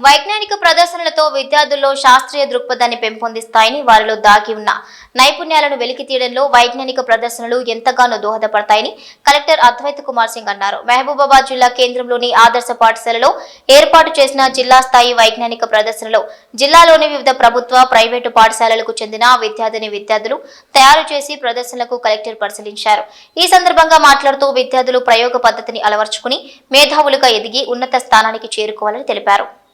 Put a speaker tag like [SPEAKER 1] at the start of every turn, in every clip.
[SPEAKER 1] వైజ్ఞానిక ప్రదర్శనలతో విద్యార్థుల్లో శాస్త్రీయ దృక్పథాన్ని పెంపొందిస్తాయని వారిలో దాగి ఉన్న నైపుణ్యాలను వెలికి తీయడంలో వైజ్ఞానిక ప్రదర్శనలు ఎంతగానో దోహదపడతాయని కలెక్టర్ అద్వైత్ కుమార్ సింగ్ అన్నారు. మహబూబాబాద్ జిల్లా కేంద్రంలోని ఆదర్శ పాఠశాలలో ఏర్పాటు చేసిన జిల్లా స్థాయి వైజ్ఞానిక ప్రదర్శనలో జిల్లాలోని వివిధ ప్రభుత్వ ప్రైవేటు పాఠశాలలకు చెందిన విద్యార్థిని విద్యార్థులు తయారు చేసి ప్రదర్శనలకు కలెక్టర్ పరిశీలించారు. ఈ సందర్భంగా మాట్లాడుతూ విద్యార్థులు ప్రయోగ పద్ధతిని అలవర్చుకుని మేధావులుగా ఎదిగి ఉన్నత స్థానానికి చేరుకోవాలని తెలిపారు.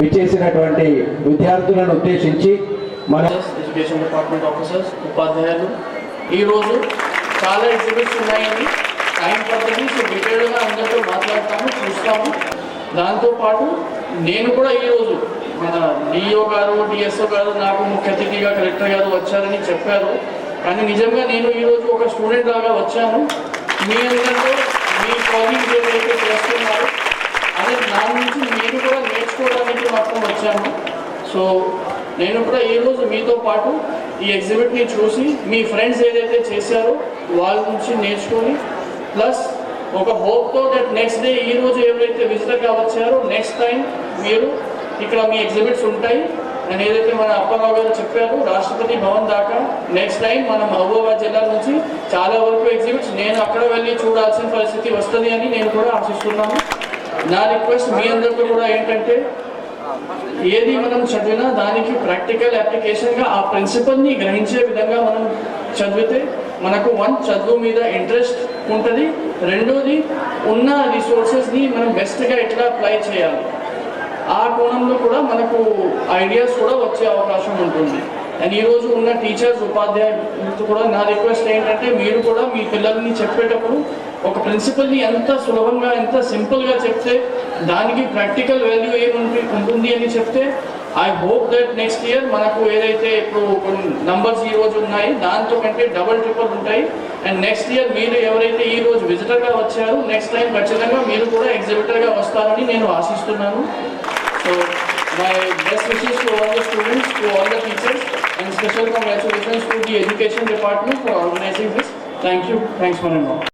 [SPEAKER 2] విచ్చేసినటువంటి విద్యార్థులను ఉద్దేశించి మన
[SPEAKER 3] ఎడ్యుకేషన్ డిపార్ట్మెంట్ ఆఫీసర్స్ ఉపాధ్యాయులు ఈరోజు చాలా ఎగ్జిబిట్స్ ఉన్నాయండి. టైం పడుతుంది సో డీటెయిల్గా అందరితో మాట్లాడతాము చూస్తాము. దాంతోపాటు నేను కూడా ఈరోజు మన డిఓ గారు డిఎస్ఓ గారు నాకు ముఖ్య అతిథిగా కలెక్టర్ గారు వచ్చారని చెప్పారు. కానీ నిజంగా నేను ఈరోజు ఒక స్టూడెంట్ లాగా వచ్చాను. మీ అందరితో మీ కాలేజ్ ఏదైతే చేస్తున్నారో అదే నా నుంచి నేను కూడా నేర్చుకోవడానికి మాత్రం వచ్చాను సో నేను కూడా ఈ రోజు మీతో పాటు ఈ ఎగ్జిబిట్ని చూసి మీ ఫ్రెండ్స్ ఏదైతే చేశారో వాళ్ళ నుంచి నేర్చుకొని ప్లస్ ఒక హోప్తో దట్ నెక్స్ట్ డే ఈ రోజు ఎవరైతే విజిటర్గా వచ్చారో నెక్స్ట్ టైం మీరు ఇక్కడ మీ ఎగ్జిబిట్స్ ఉంటాయి. అండ్ ఏదైతే మన అప్పారావు గారు చెప్పారు రాష్ట్రపతి భవన్ దాకా నెక్స్ట్ టైం మన మహబూబాబాద్ జిల్లా నుంచి చాలా వరకు ఎగ్జిబిట్స్ నేను అక్కడ వెళ్ళి చూడాల్సిన పరిస్థితి వస్తుంది అని నేను కూడా ఆశిస్తున్నాను. నా రిక్వెస్ట్ మీ అందరితో కూడా ఏంటంటే ఏది మనం చదివినా దానికి ప్రాక్టికల్ అప్లికేషన్గా ఆ ప్రిన్సిపల్ని గ్రహించే విధంగా మనం చదివితే మనకు వన్ చదువు మీద ఇంట్రెస్ట్ ఉంటుంది. రెండోది ఉన్న రిసోర్సెస్ని మనం బెస్ట్గా ఎట్లా అప్లై చేయాలి? ఆ కోణంలో కూడా మనకు ఐడియాస్ కూడా వచ్చే అవకాశం ఉంటుంది. అండ్ ఈరోజు ఉన్న టీచర్స్ ఉపాధ్యాయులతో కూడా నా రిక్వెస్ట్ ఏంటంటే మీరు కూడా మీ పిల్లల్ని చెప్పేటప్పుడు ఒక ప్రిన్సిపల్ని ఎంత సులభంగా ఎంత సింపుల్గా చెప్తే దానికి ప్రాక్టికల్ వాల్యూ ఏముంటుంది ఉంటుంది అని చెప్తే I hope that next year మనకు ఏదైతే ఇప్పుడు కొన్ని నంబర్స్ ఈ రోజు ఉన్నాయి దాంతో కంటే డబల్ ట్రిపుల్ ఉంటాయి. అండ్ నెక్స్ట్ ఇయర్ మీరు ఎవరైతే ఈ రోజు విజిటర్గా వచ్చారో నెక్స్ట్ టైం ఖచ్చితంగా మీరు కూడా ఎగ్జిబిటర్గా వస్తారని నేను ఆశిస్తున్నాను. So my best wishes to all the students to all the special congratulations to the education department for organizing this. Thank you. Thanks for your